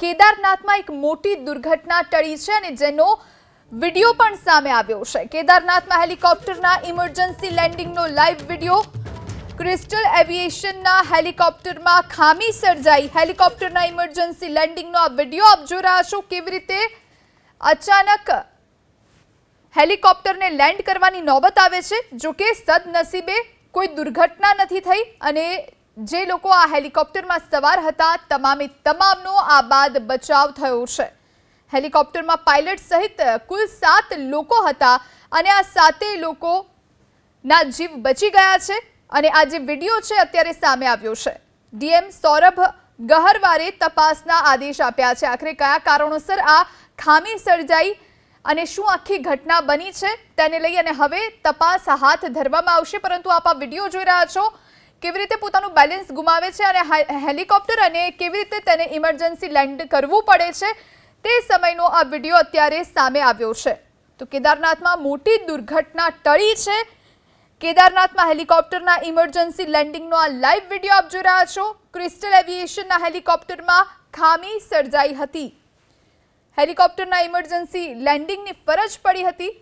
કેદારનાથમાં એક મોટી દુર્ઘટના ટળી છે અને જેનો વીડિયો પણ સામે આવ્યો છે. કેદારનાથમાં હેલિકોપ્ટરના ઇમરજન્સી લેન્ડિંગનો લાઈવ વીડિયો. ક્રિસ્ટલ એવિએશનના હેલિકોપ્ટરમાં ખામી સર્જાઈ. હેલિકોપ્ટરના ઇમરજન્સી લેન્ડિંગનો આ વીડિયો આપ જોઈ રહ્યા છો કેવી રીતે અચાનક હેલિકોપ્ટરને લેન્ડ કરવાની નોબત આવે છે. જો કે સદનસીબે કોઈ દુર્ઘટના નથી થઈ અને જે લોકો આ હેલિકોપ્ટરમાં સવાર હતા, તમામે તમામનો આ બાદ બચાવ થયો છે. હેલિકોપ્ટરમાં પાયલટ સહિત કુલ સાત લોકો હતા અને આ સાતેય લોકોના જીવ બચી ગયા છે અને આ જે વીડિયો છે અત્યારે સામે આવ્યો છે. ડીએમ સૌરભ ગહરવારે તપાસના આદેશ આપ્યા છે. આખરે કયા કારણોસર આ ખામી સર્જાઈ અને શું આખી ઘટના બની છે તેને લઈ અને હવે તપાસ હાથ ધરવામાં આવશે, પરંતુ આપ આ વીડિયો જોઈ રહ્યા છો કેવી રીતે પોતાનું બેલેન્સ ગુમાવે છે અને હેલિકોપ્ટર અને કેવી રીતે તેને ઇમરજન્સી લેન્ડ કરવું પડે છે તે સમયનો આ વીડિયો અત્યારે સામે આવ્યો છે. તો કેદારનાથમાં મોટી દુર્ઘટના ટળી છે. કેદારનાથમાં હેલિકોપ્ટરના ઇમરજન્સી લેન્ડિંગનો આ લાઈવ વીડિયો આપ જોઈ રહ્યા છો. ક્રિસ્ટલ એવિએશનના હેલિકોપ્ટરમાં ખામી સર્જાઈ હતી. હેલિકોપ્ટરના ઇમરજન્સી લેન્ડિંગની ફરજ પડી હતી.